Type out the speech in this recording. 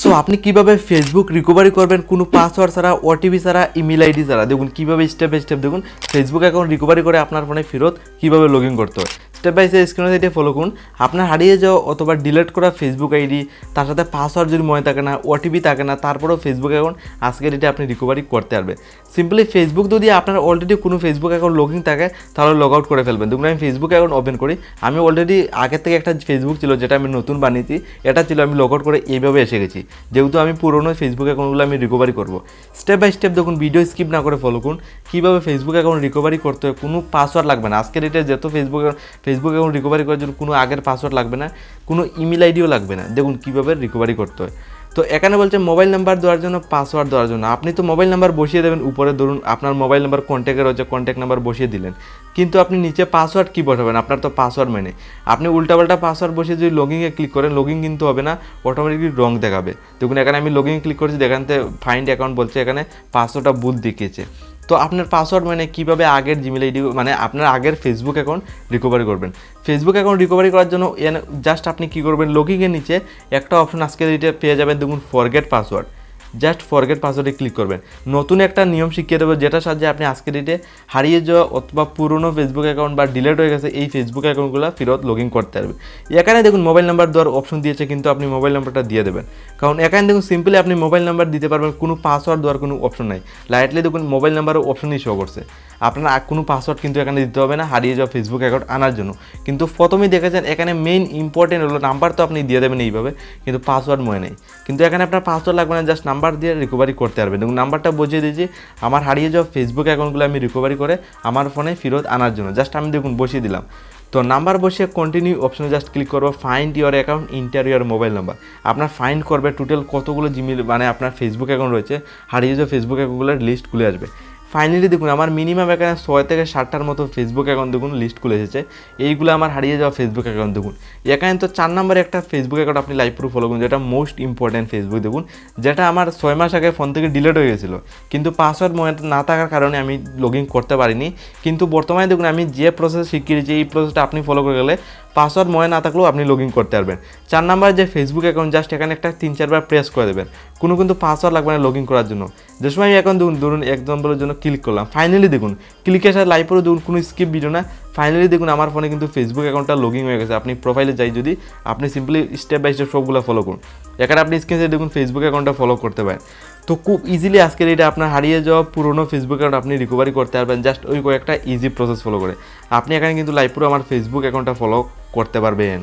So আপনি কীভাবে Facebook recovery করবেন? কোনো পাসওয়ার্ড ছাড়া ওটিপি ছাড়া ইমেল আইডি ছাড়া? দেখুন, কীভাবে স্টেপ বাই স্টেপ দেখুন ফেসবুক অ্যাকাউন্ট রিকভারি করে আপনার ফোনে ফেরত কীভাবে লগ ইন করতে হয়? স্টেপ বাই স্টেপ স্ক্রিনে সাইডে ফলো করুন, আপনার হারিয়ে যাওয়া অথবা ডিলিট করা ফেসবুক আইডি তার সাথে পাসওয়ার্ড যদি মনে থাকে না ওটিপি থাকে না, তারপরেও ফেসবুক অ্যাকাউন্ট আজকের ডেটে আপনি রিকভারি করতে পারবে সিম্পলি ফেসবুক যদি আপনার অলরেডি কোনো ফেসবুক অ্যাকাউন্ট লগ ইন থাকে, তাহলে লগ আউট করে ফেলবেন। দেখুন, আমি ফেসবুক অ্যাকাউন্ট ওপেন করি। আমি অলরেডি আগের থেকে একটা ফেসবুক ছিল, যেটা আমি নতুন বানিয়েছি, এটা ছিল, আমি লগ আউট করে এইভাবে এসে গেছি। যেহেতু আমি পুরোনো ফেসবুক অ্যাকাউন্টগুলো আমি রিকভারি করব। স্টেপ বাই স্টেপ দেখুন ভিডিও স্কিপ না করে ফলো করুন। কীভাবে ফেসবুক অ্যাকাউন্ট রিকভারি করতে হয়, কোনো পাসওয়ার্ড লাগবে না। আজকের ডেটে যত ফেসবুক ফেসবুক অ্যাকাউন্ট রিকভারি করার জন্য কোনো আগের পাসওয়ার্ড লাগবে না, কোনো ইমেল আইডিও লাগবে না। দেখুন কীভাবে রিকভারি করতে হয়। তো এখানে বলছে মোবাইল নাম্বার দেওয়ার জন্য পাসওয়ার্ড দেওয়ার জন্য। আপনি তো মোবাইল নাম্বার বসিয়ে দেবেন, উপরে ধরুন আপনার মোবাইল নাম্বার কন্ট্যাক্টের রয়েছে কন্ট্যাক্ট নাম্বার বসিয়ে দিলেন। কিন্তু আপনি নিচে পাসওয়ার্ড কী বসাবেন? আপনার তো পাসওয়ার্ড মেনে। আপনি উল্টাপাল্টা পাসওয়ার্ড বসিয়ে যদি লগিংয়ে ক্লিক করেন লগিং কিন্তু হবে না অটোমেটিকলি রং দেখাবে। দেখুন এখানে আমি লগিং ক্লিক করেছি দেখানতে ফাইন্ড অ্যাকাউন্ট বলছে এখানে পাসওয়ার্ডটা বুথ দেখিয়েছে। তো আপনার পাসওয়ার্ড মানে কীভাবে আগের জিমেল আইডি মানে আপনার আগের ফেসবুক অ্যাকাউন্ট রিকভারি করবেন। ফেসবুক অ্যাকাউন্ট রিকভারি করার জন্য জাস্ট আপনি কী করবেন? লগিংয়ের নিচে একটা অপশন আজকে এটা পেয়ে যাবেন, দেখুন ফরগেট পাসওয়ার্ড জাস্ট ফরগেট পাসওয়ার্ডে ক্লিক করবেন। নতুন একটা নিয়ম শিখিয়ে দেবো যেটার সাহায্যে আপনি আজকের ডেটে হারিয়ে যাওয়া অথবা পুরনো ফেসবুক অ্যাকাউন্ট বা ডিলেট হয়ে গেছে, এই ফেসবুক অ্যাকাউন্টগুলো ফেরত লগ ইন করতে পারবে এখানে দেখুন মোবাইল নাম্বার দেওয়ার অপশন দিয়েছে, কিন্তু আপনি মোবাইল নাম্বারটা দিয়ে দেবেন। কারণ এখানে দেখুন সিম্পলি আপনি মোবাইল নাম্বার দিতে পারবেন, কোনো পাসওয়ার্ড দেওয়ার কোনো অপশন নাই। লাইটলি দেখুন মোবাইল নাম্বারও অপশনই শো করছে। আপনার আর কোনো পাসওয়ার্ড কিন্তু এখানে দিতে হবে না, হারিয়ে যাওয়া ফেসবুক অ্যাকাউন্ট আনার জন্য। কিন্তু প্রথমেই দেখেছেন, এখানে মেইন ইম্পর্টেন্ট হলো নাম্বার তো আপনি দিয়ে দেবেন এইভাবে, কিন্তু পাসওয়ার্ড মনে নেই। কিন্তু এখানে আপনার পাসওয়ার্ড লাগবে না জাস্ট নাম্বার দিয়ে রিকভারি করতে পারবেন দেখুন, নাম্বারটা বুঝিয়ে দিয়েছি, আমার হারিয়ে যাওয়া ফেসবুক অ্যাকাউন্টগুলো আমি রিকভারি করে আমার ফোনে ফেরত আনার জন্য। জাস্ট আমি দেখুন, বসিয়ে দিলাম। তো নাম্বার বসিয়ে কন্টিনিউ অপশনে জাস্ট ক্লিক করব find your account enter your mobile number আপনার ফাইন্ড করবে টোটাল কতগুলো জিমেল মানে আপনার ফেসবুক অ্যাকাউন্ট রয়েছে, হারিয়ে যাওয়া ফেসবুক অ্যাকাউন্টগুলোর লিস্ট খুলে আসবে। ফাইনালি দেখুন, আমার মিনিমাম এখানে ছয় থেকে ষাটটার মতো ফেসবুক অ্যাকাউন্ট দেখুন লিস্ট খুলে এসেছে। এইগুলো আমার হারিয়ে যাওয়া ফেসবুক অ্যাকাউন্ট দেখুন। এখানে তো চার নম্বরে একটা ফেসবুক অ্যাকাউন্ট আপনি লাইভ প্রুফ ফলো করুন, যেটা মোস্ট ইম্পর্ট্যান্ট ফেসবুক দেখুন, যেটা আমার ছয় মাস আগে ফোন থেকে ডিলিট হয়ে গেছিল। কিন্তু পাসওয়ার্ড মনে না থাকার কারণে আমি লগ ইন করতে পারিনি। কিন্তু বর্তমানে দেখুন, আমি যে প্রসেস শিখিয়েছি, এই প্রসেসটা আপনি ফলো করে গেলে পাসওয়ার্ড মনে না থাকলেও আপনি লগ ইন করতে পারবেন। চার নাম্বার যে ফেসবুক অ্যাকাউন্ট জাস্ট এখানে একটা তিন চারবার প্রেস করে দেবেন। কোনো কিন্তু পাসওয়ার্ড লাগবে না লগ ইন করার জন্য। যে সময় আমি এখন দেখুন ধরুন এক নম্বরের জন্য ক্লিক করলাম। ফাইনালি দেখুন ক্লিকের সাথে লাইভ করে দেখুন কোনো স্কিপ ভিডিও না। ফাইনালি দেখুন, আমার ফোনে কিন্তু ফেসবুক অ্যাকাউন্টটা লগ হয়ে গেছে। আপনি প্রোফাইলে যাই যদি, আপনি সিম্পলি স্টেপ বাই স্টেপ সবগুলো ফলো করুন। এখানে আপনি স্ক্রিনে দেখুন ফেসবুক অ্যাকাউন্টটা ফলো করতে পারেন। তো খুব ইজিলি আজকের এটা আপনার হারিয়ে যাওয়া পুরনো ফেসবুক অ্যাকাউন্ট আপনি রিকভারি করতে পারবেন। জাস্ট ওই কয়েকটা ইজি প্রসেস ফলো করে। আপনি এখানে কিন্তু লাইভ পুরো আমার ফেসবুক অ্যাকাউন্টটা ফলো করতে পারবেন।